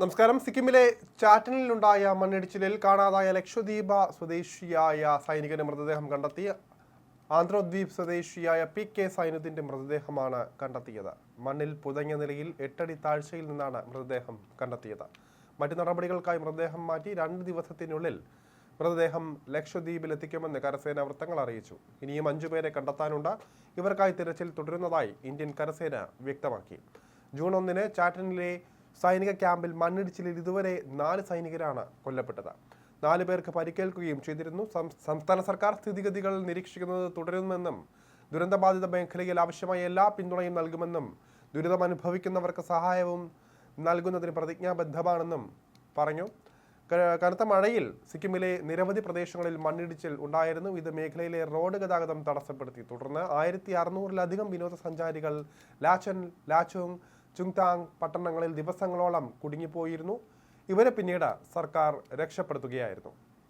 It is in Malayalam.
നമസ്കാരം. സിക്കിമിലെ ചാറ്റനിലുണ്ടായ മണ്ണിടിച്ചിലിൽ കാണാതായ ലക്ഷദ്വീപ സ്വദേശിയായ സൈനികന്റെ മൃതദേഹം കണ്ടെത്തി. ആന്ധ്രോദ്വീപ് സ്വദേശിയായ പി കെ സൈനുദ്ദീന്റെ മൃതദേഹമാണ് കണ്ടെത്തിയത്. മണ്ണിൽ പുതങ്ങിയ നിലയിൽ എട്ടടി താഴ്ചയിൽ നിന്നാണ് മൃതദേഹം കണ്ടെത്തിയത്. മറ്റു നടപടികൾക്കായി മൃതദേഹം മാറ്റി രണ്ട് ദിവസത്തിനുള്ളിൽ മൃതദേഹം ലക്ഷദ്വീപിൽ എത്തിക്കുമെന്ന് കരസേന വൃത്തങ്ങൾ അറിയിച്ചു. ഇനിയും അഞ്ചുപേരെ കണ്ടെത്താനുണ്ട്. ഇവർക്കായി തിരച്ചിൽ തുടരുന്നതായി ഇന്ത്യൻ കരസേന വ്യക്തമാക്കി. ജൂൺ ഒന്നിന് ചാറ്റനിലെ സൈനിക ക്യാമ്പിൽ മണ്ണിടിച്ചിലിൽ ഇതുവരെ നാല് സൈനികരാണ് കൊല്ലപ്പെട്ടത്. നാല് പേർക്ക് പരിക്കേൽക്കുകയും ചെയ്തിരുന്നു. സംസ്ഥാന സർക്കാർ സ്ഥിതിഗതികൾ നിരീക്ഷിക്കുന്നത് തുടരുമെന്നും ദുരന്തബാധിത മേഖലയിൽ ആവശ്യമായ എല്ലാ പിന്തുണയും നൽകുമെന്നും ദുരിതം അനുഭവിക്കുന്നവർക്ക് സഹായവും നൽകുന്നതിന് പ്രതിജ്ഞാബദ്ധമാണെന്നും പറഞ്ഞു. കനത്ത മഴയിൽ സിക്കിമിലെ നിരവധി പ്രദേശങ്ങളിൽ മണ്ണിടിച്ചിൽ ഉണ്ടായിരുന്നു. ഇത് മേഖലയിലെ റോഡ് ഗതാഗതം തടസ്സപ്പെടുത്തി. തുടർന്ന് ആയിരത്തി അറുന്നൂറിലധികം വിനോദസഞ്ചാരികൾ ലാച്ചൻ ലാച്ചോങ് ചുങ്താങ് പട്ടണങ്ങളിൽ ദിവസങ്ങളോളം കുടുങ്ങിപ്പോയിരുന്നു. ഇവരെ പിന്നീട് സർക്കാർ രക്ഷപ്പെടുത്തുകയായിരുന്നു.